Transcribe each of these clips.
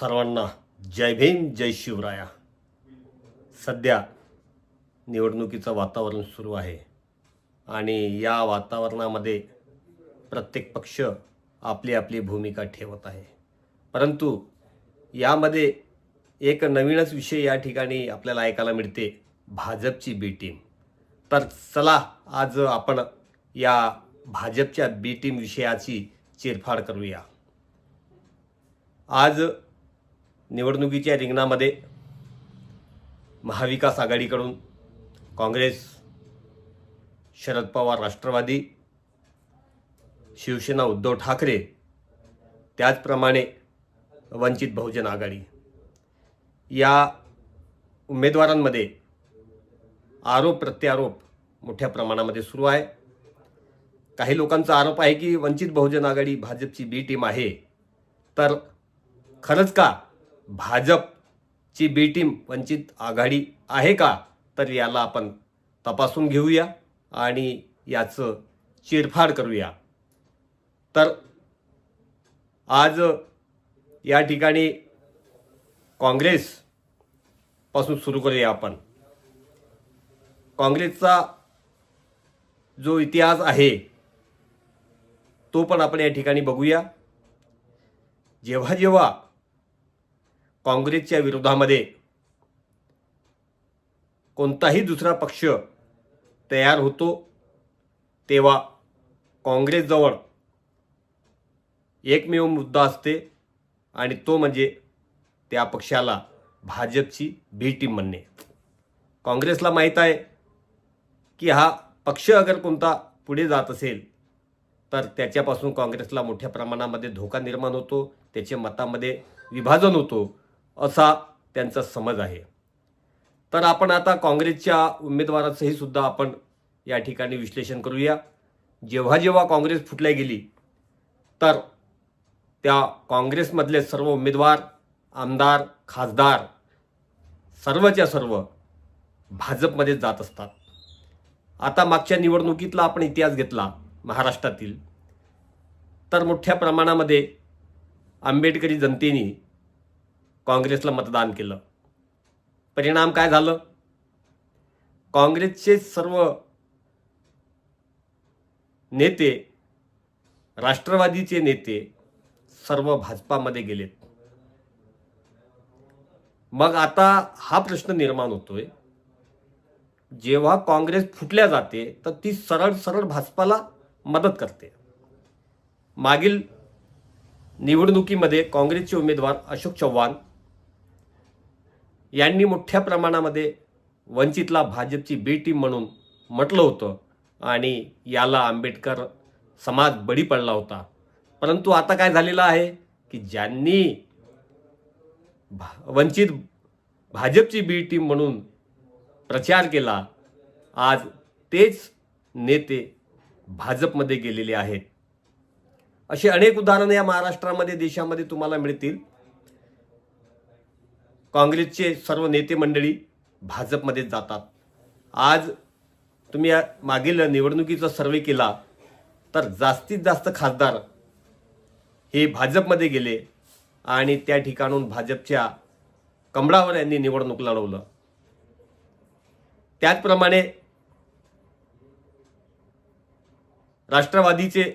सर्वांना जय भीम जय शिवराया. सध्या निवडणुकीचं वातावरण सुरू आहे आणि या वातावरणामध्ये प्रत्येक पक्ष आपली आपली भूमिका ठेवत आहे. परंतु यामध्ये एक नवीनच विषय या ठिकाणी आपल्याला ऐकायला मिळते भाजपची बी टीम तर चला आज आपण या भाजपच्या बी टीम विषयाची चिरफाड करूया. आज निवडणुकीच्या रिंगणामध्ये महाविकास आघाडीकडून काँग्रेस शरद पवार राष्ट्रवादी शिवसेना उद्धव ठाकरे त्याचप्रमाणे वंचित बहुजन आघाडी. या उमेदवारांमध्ये आरोप प्रत्यारोप मोठ्या प्रमाणामध्ये सुरू आहे. काही लोकांचा आरोप आहे की वंचित बहुजन आघाडी भाजपची बी टीम आहे. तर खरंच का भाजपची बी टीम वंचित आघाडी आहे का? तर याला आपण तपासून घेऊया आणि याचं चिरफाड करूया. तर आज या ठिकाणी काँग्रेसपासून सुरू करूया आपण. काँग्रेसचा जो इतिहास आहे तो पण आपण या ठिकाणी बघूया. जेव्हा जेव्हा काँग्रेसच्या विरोधामध्ये कोणताही दुसरा पक्ष तयार होतो तेव्हा काँग्रेसजवळ एकमेव मुद्दा असते आणि तो म्हणजे त्या पक्षाला भाजपची बी टीम म्हणणे काँग्रेसला माहीत आहे की हा पक्ष अगर कोणता पुढे जात असेल तर त्याच्यापासून काँग्रेसला मोठ्या प्रमाणामध्ये धोका निर्माण होतो त्याच्या मतामध्ये विभाजन होतो असा त्यांचा समज आहे. तर आपण आता काँग्रेसच्या उमेदवाराचंही सुद्धा आपण या ठिकाणी विश्लेषण करूया. जेव्हा जेव्हा काँग्रेस फुटल्या गेली तर त्या काँग्रेसमधले सर्व उमेदवार आमदार खासदार सर्वच्या सर्व भाजपमध्ये जात असतात. आता मागच्या निवडणुकीतला आपण इतिहास घेतला महाराष्ट्रातील. तर मोठ्या प्रमाणामध्ये आंबेडकरी जनतेने काँग्रेसला मतदान केलं. परिणाम काय झालं? काँग्रेसचे सर्व नेते राष्ट्रवादीचे नेते सर्व भाजपामध्ये गेलेत. मग आता हा प्रश्न निर्माण होतोय. जेव्हा काँग्रेस फुटल्या जाते तर ती सरळ सरळ भाजपाला मदत करते. मागील निवडणुकीमध्ये काँग्रेसचे उमेदवार अशोक चव्हाण यांनी मोठ्या प्रमाणामध्ये वंचितला भाजपची बी टीम म्हणून म्हटलं होतं आणि याला आंबेडकर समाज बळी पडला होता. परंतु आता काय झालेलं आहे की ज्यांनी भा वंचित भाजपची बी टीम म्हणून प्रचार केला आज तेच नेते भाजपमध्ये गेलेले आहेत. असे अनेक उदाहरणं या महाराष्ट्रामध्ये देशामध्ये तुम्हाला मिळतील. काँग्रेसचे सर्व नेते मंडळी भाजपमध्ये जातात. आज तुम्ही या मागील निवडणुकीचा सर्वे केला तर जास्तीत जास्त खासदार हे भाजपमध्ये गेले आणि त्या ठिकाणून भाजपच्या कमळावर यांनी निवडणूक लढवलं. त्याचप्रमाणे राष्ट्रवादीचे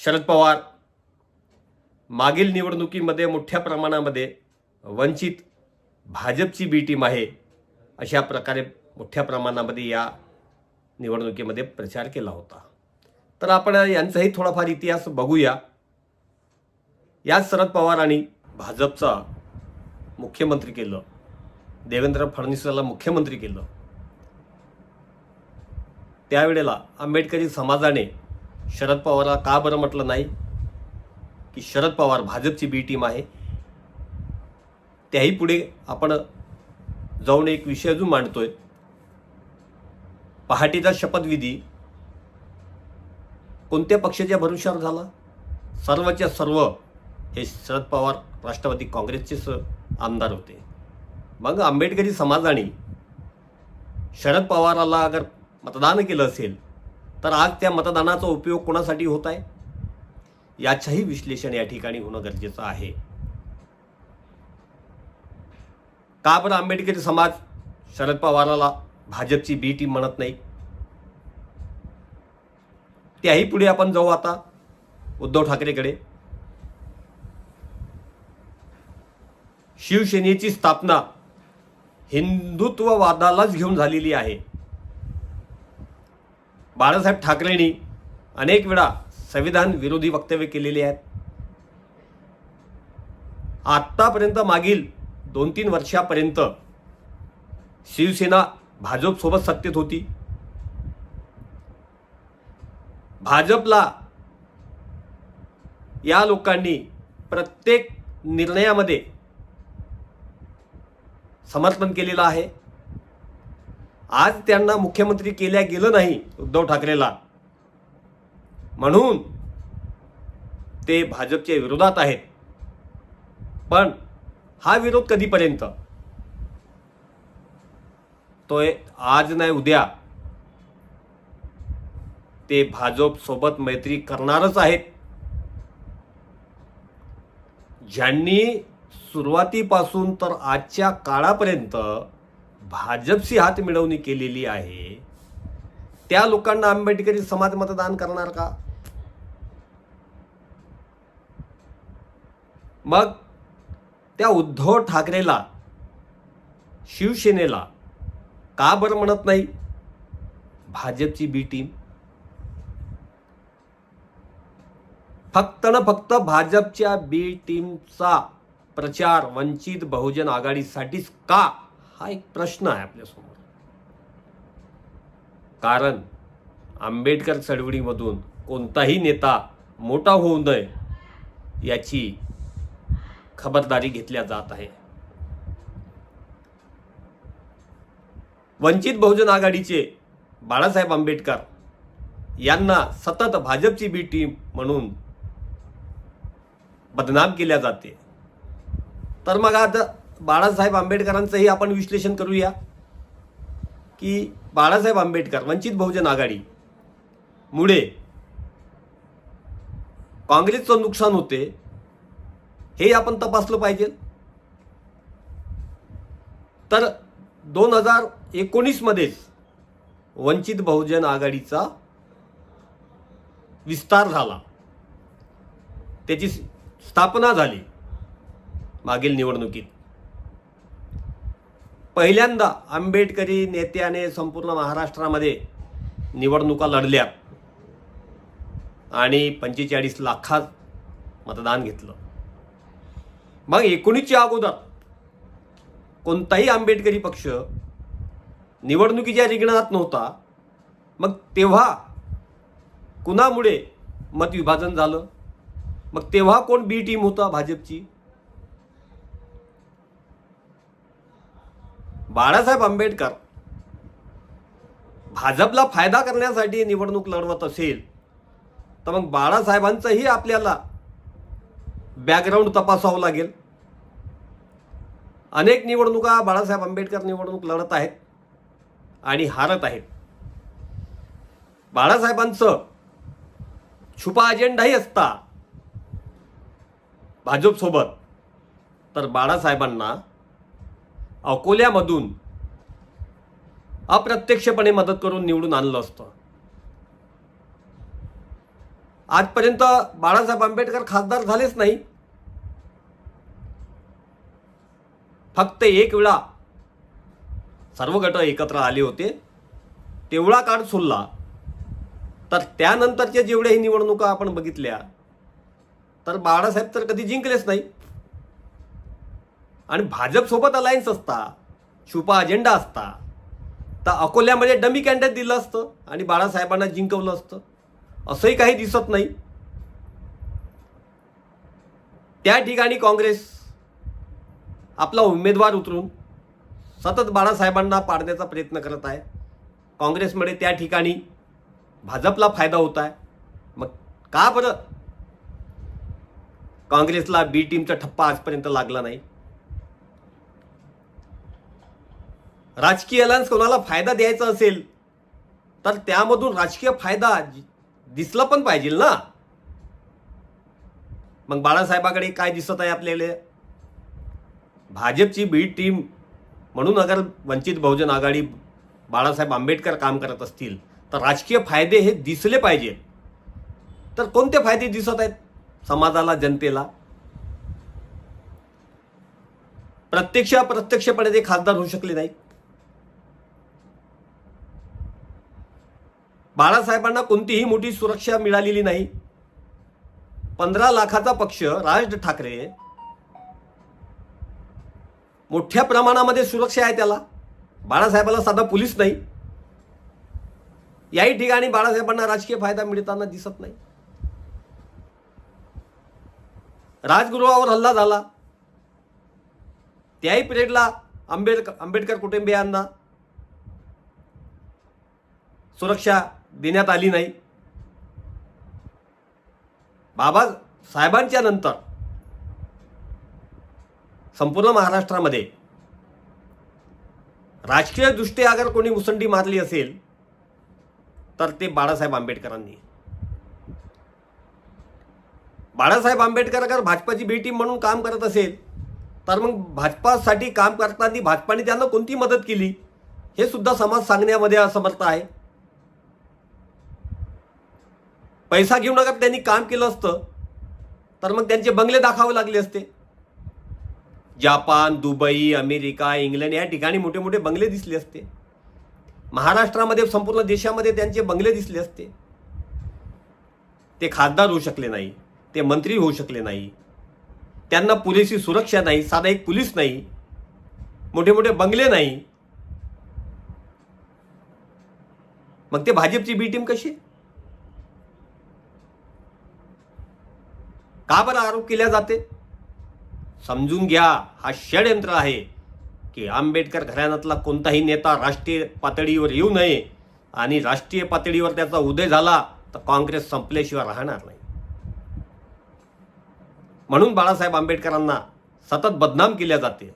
शरद पवार मागील निवडणुकीमध्ये मोठ्या प्रमाणामध्ये वंचित भाजपची बी टीम आहे अशा प्रकारे मोठ्या प्रमाणामध्ये या निवडणुकीमध्ये प्रचार केला होता. तर आपण यांचाही थोडाफार इतिहास बघूया. याच शरद पवारांनी भाजपचा मुख्यमंत्री केलं. देवेंद्र फडणवीसाला मुख्यमंत्री केलं. त्यावेळेला आंबेडकरी समाजाने शरद पवारला का बरं म्हटलं नाही? की शरद पवार भाजपची बी टीम आहे त्याही पुढे आपण जाऊन एक विषय अजून मांडतोय. पहाटेचा शपथविधी कोणत्या पक्षाच्या भरोश्यावर झाला? सर्वच्या सर्व हे शरद पवार राष्ट्रवादी काँग्रेसचेच आमदार होते. मग आंबेडकरी समाजाने शरद पवाराला अगर मतदान केलं असेल तर आज त्या मतदानाचा उपयोग कोणासाठी होत आहे? याचंही विश्लेषण या ठिकाणी होणं गरजेचं आहे. का बरं आंबेडकरी समाज शरद पवाराला भाजपची बी टीम म्हणत नाही? त्याही पुढे आपण जाऊ आता उद्धव ठाकरेकडे. शिवसेनेची स्थापना हिंदुत्ववादालाच घेऊन झालेली आहे. बाळासाहेब ठाकरेंनी अनेक वेळा संविधान विरोधी वक्तव्य केलेली आहेत. आत्तापर्यंत मागील दोन तीन वर्षापर्यंत शिवसेना भाजपसोबत सत्तेत होती. भाजपला या लोकांनी प्रत्येक निर्णयामध्ये समर्थन केलेलं आहे. आज त्यांना मुख्यमंत्री केल्या गेलं नाही उद्धव ठाकरेला. म्हणून ते भाजपच्या विरोधात आहेत. पण हा विरोध कधीपर्यंत? तो आज नाही उद्या. ते भाजप सोबत मैत्री करणारच आहेत. ज्यांनी सुरुवातीपासून तर आजच्या काळापर्यंत भाजपशी हात मिळवणी केलेली आहे त्या लोकांना आंबेडकरी समाज मतदान करणार का? मग त्या उद्धव ठाकरेला शिवसेनेला का बरं म्हणत नाही? भाजपची बी टीम फक्त ना फक्त भाजपच्या बी टीमचा प्रचार वंचित बहुजन आघाडीसाठीच का? हा एक प्रश्न आहे आपल्यासमोर. कारण आंबेडकर चळवळीमधून कोणताही नेता मोठा होऊ नये याची खबरदारी घेतल्या जात आहे. वंचित बहुजन आघाडीचे बाळासाहेब आंबेडकर यांना सतत भाजपची बी टीम म्हणून बदनाम केल्या जाते. तर मग आता बाळासाहेब आंबेडकरांचंही आपण विश्लेषण करूया की बाळासाहेब आंबेडकर वंचित बहुजन आघाडी मुळे काँग्रेसचं नुकसान होते हे आपण तपासलं पाहिजे. तर दोन हजार एकोणीसमध्येच वंचित बहुजन आघाडीचा विस्तार झाला. त्याची स्थापना झाली मागील निवडणुकीत. पहिल्यांदा आंबेडकरी नेत्याने संपूर्ण महाराष्ट्रामध्ये निवडणुका लढल्या आणि पंचेचाळीस लाखात मतदान घेतलं. मग एकोणीसच्या अगोदर कोणताही आंबेडकरी पक्ष निवडणुकीच्या रिंगणात नव्हता. मग तेव्हा कुणामुळे मतविभाजन झालं? मग तेव्हा कोण बी टीम होता भाजपची? बाळासाहेब आंबेडकर भाजपला फायदा करण्यासाठी निवडणूक लढवत असेल तर मग बाळासाहेबांचंही आपल्याला बॅकग्राऊंड तपासावं लागेल. अनेक निवडणुका बाळासाहेब आंबेडकर निवडणूक लढत आहेत आणि हारत आहेत. बाळासाहेबांचं छुपा अजेंडाही असता भाजपसोबत. तर बाळासाहेबांना अकोल्यामधून अप्रत्यक्षपणे मदत करून निवडून आणलं असतं. आजपर्यंत बाळासाहेब आंबेडकर खासदार झालेच नाही. फक्त एक वेळा सर्व गट एकत्र आले होते तेवढा काळ सोडला. तर त्यानंतरच्या जेवढ्याही निवडणुका आपण बघितल्या तर बाळासाहेब तर कधी जिंकलेच नाही. आणि भाजपसोबत अलायन्स असता छुपा अजेंडा असता तर अकोल्यामध्ये डमी कॅन्डेट दिलं असतं आणि बाळासाहेबांना जिंकवलं असतं. असंही काही दिसत नाही. त्या ठिकाणी काँग्रेस आपला उमेदवार उतरून सतत बाळासाहेबांना पाडण्याचा प्रयत्न करत आहे. काँग्रेसमध्ये त्या ठिकाणी भाजपला फायदा होत आहे. मग का बरं काँग्रेसला बी टीमचा ठप्पा आजपर्यंत लागला नाही? राजकीय अलायन्स कोणाला फायदा द्यायचा असेल तर त्यामधून राजकीय फायदा दिसला पण पाहिजे ना. मग बाळासाहेबाकडे काय दिसत आहे आपल्याला? भाजपची बी टीम म्हणून अगर वंचित बहुजन आघाडी बाळासाहेब आंबेडकर काम करत असतील तर राजकीय फायदे हे दिसले पाहिजे. तर कोणते फायदे दिसत आहेत समाजाला जनतेला? प्रत्यक्ष अप्रत्यक्षपणे ते खासदार होऊ शकले नाही बाळासाहेबांना कोणतीही मोठी सुरक्षा मिळालेली नाही. पंधरा लाखाचा पक्ष राज ठाकरे मोठ्या प्रमाणामध्ये सुरक्षा आहे त्याला. बाळासाहेबाला साधा पोलीस नाही. याही ठिकाणी बाळासाहेबांना राजकीय फायदा मिळताना दिसत नाही. राजगृहावर हल्ला झाला. त्याही पिरियडला आंबेडकर आंबेडकर कुटुंबियांना सुरक्षा देण्यात आली नाही. बाबा साहेबांच्या नंतर संपूर्ण महाराष्ट्रामध्ये. राजकीयदृष्ट्या अगर कोणी मुसंडी मारली असेल तर ते बाळासाहेब आंबेडकरांनी. बाळासाहेब आंबेडकर अगर भाजपाची बी टीम म्हणून काम करत असेल तर मग भाजपासाठी काम करताना भाजपाने त्यांना कोणती मदत केली? हे सुद्धा समाज सांगण्यामध्ये असमर्थ आहे. पैसा घेऊन अगर त्यांनी काम केलं असतं तर मग त्यांचे बंगले दाखवावे लागले असते. जापान दुबई अमेरिका इंग्लंड या ठिकाणी मोठे मोठे बंगले दिसले असते. महाराष्ट्रामध्ये संपूर्ण देशामध्ये त्यांचे बंगले दिसले असते. ते खासदार होऊ शकले नाही ते मंत्री होऊ शकले नाही. त्यांना पुरेशी सुरक्षा नाही साधा एक पोलीस नाही मोठे मोठे बंगले नाही. मग ते भाजपची बी टीम कशी? का बरं आरोप केल्या जाते? समजून घ्या हा षडयंत्र आहे की आंबेडकर घराण्यातला कोणताही नेता राष्ट्रीय पातळीवर येऊ नये आणि राष्ट्रीय पातळीवर त्याचा उदय झाला तर काँग्रेस संपल्याशिवाय राहणार नाही. म्हणून बाळासाहेब आंबेडकरांना सतत बदनाम केल्या जाते.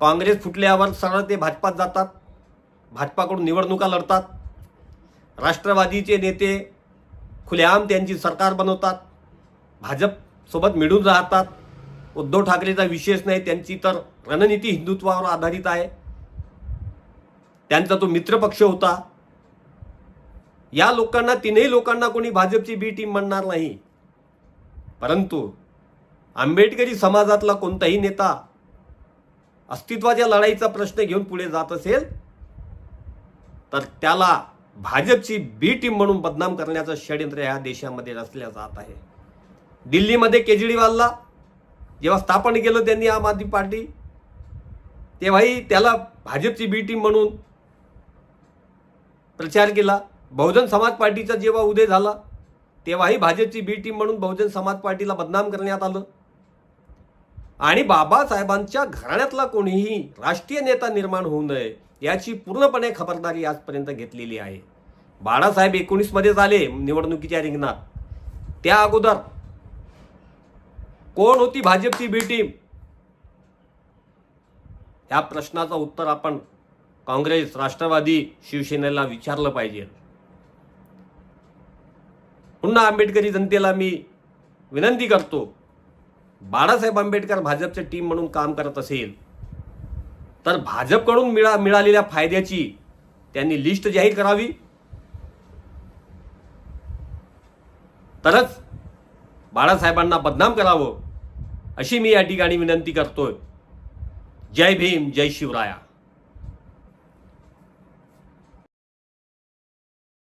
काँग्रेस फुटल्यावर सरळ ते भाजपात जातात भाजपाकडून निवडणुका लढतात राष्ट्रवादीचे नेते खुलेआम त्यांची सरकार बनवतात भाजपसोबत मिळून राहतात उद्धव ठाकरेचा विशेष नाही त्यांची तर रणनीती हिंदुत्वावर आधारित आहे. त्यांचा तो मित्रपक्ष होता. या लोकांना तीनही लोकांना कोणी भाजपची बी टीम म्हणणार नाही. परंतु आंबेडकरी समाजातला कोणताही नेता अस्तित्वाच्या लढाईचा प्रश्न घेऊन पुढे जात असेल तर त्याला भाजपची बी टीम म्हणून बदनाम करण्याचं षडयंत्र या देशामध्ये रचल्या जात आहे. दिल्लीमध्ये केजरीवालला जेव्हा स्थापन केलं त्यांनी आम आदमी पार्टी तेव्हाही त्याला भाजपची बी टीम म्हणून प्रचार केला. बहुजन समाज पार्टीचा जेव्हा उदय झाला तेव्हाही भाजपची बी टीम म्हणून बहुजन समाज पार्टीला बदनाम करण्यात आलं. आणि बाबासाहेबांच्या घराण्यातला कोणीही राष्ट्रीय नेता निर्माण होऊ नये याची पूर्णपणे खबरदारी आजपर्यंत घेतलेली आहे. बाळासाहेब एकोणीसमध्येच आले निवडणुकीच्या रिंगणात. त्या अगोदर कोण होती भाजपची बी टीम ह्या प्रश्नाचं उत्तर आपण काँग्रेस राष्ट्रवादी शिवसेनेला विचारलं पाहिजे. पुन्हा आंबेडकरी जनतेला मी विनंती करतो बाळासाहेब आंबेडकर भाजपच्या टीम म्हणून काम करत असेल तर भाजपकडून मिळा मिळालेल्या फायद्याची त्यांनी लिस्ट जाहीर करावी. तरच बाळासाहेबांना बदनाम करावं अशी मी या ठिकाणी विनंती करतोय. जय भीम जय शिवराया.